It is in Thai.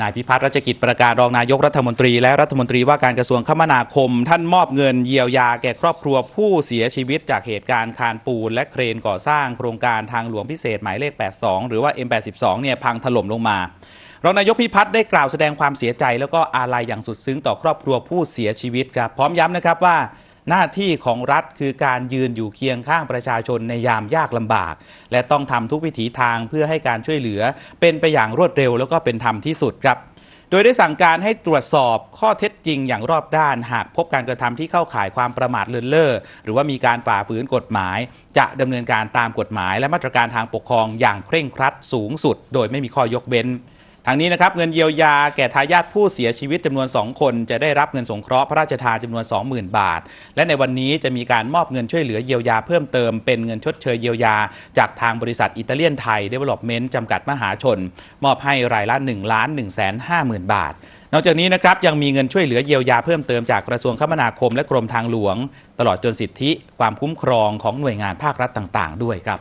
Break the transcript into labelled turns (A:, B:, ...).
A: นายพิพัฒน์รัชกิจประการรองนายกรัฐมนตรีและรัฐมนตรีว่าการกระทรวงคมนาคม ท่านมอบเงินเยียวยาแก่ครอบครัวผู้เสียชีวิตจากเหตุการณ์คานปูน และเครนก่อสร้างโครงการทางหลวงพิเศษหมายเลข 82 หรือว่า M82 เนี่ยพังถล่มลงมารองนายกพิพัฒน์ได้กล่าวแสดงความเสียใจ แล้วก็อาลัยอย่างสุดซึ้งต่อครอบครัวผู้เสียชีวิตครับพร้อมย้ำนะครับว่า หน้าที่ของรัฐคือการยืนอยู่เคียงข้างประชาชนในยามยากลำบาก และต้องทำทุกวิถีทางเพื่อให้การช่วยเหลือ เป็นไปอย่างรวดเร็วแล้วก็เป็นธรรมที่สุดครับโดยได้สั่งการให้ตรวจสอบข้อเท็จจริงอย่างรอบด้าน หากพบการกระทำที่เข้าข่ายความประมาทเลินเล่อหรือว่ามีการฝ่าฝืนกฎหมาย จะดำเนินการตามกฎหมาย และมาตรการทางปกครองอย่างเคร่งครัดสูงสุด โดยไม่มีข้อยกเว้น ทางนี้นะครับเงินเยียวยาแก่ทายาทผู้เสียชีวิตจำนวน 2 คน จะได้รับเงินสงเคราะห์พระราชทานจำนวน 20,000 บาท และในวันนี้จะมีการมอบเงินช่วยเหลือเยียวยาเพิ่มเติมเป็นเงินชดเชยเยียวยา จากทางบริษัทอิตาเลียนไทยเดเวล็อปเมนต์จำกัดมหาชน มอบให้รายละ1ล้าน1แสน5หมื่นบาท นอกจากนี้นะครับยังมีเงินช่วยเหลือเยียวยาเพิ่มเติมจากกระทรวงคมนาคมและกรมทางหลวง ตลอดจนสิทธิ ความคุ้มครองของหน่วยงานภาครัฐต่าง ๆ ด้วยครับ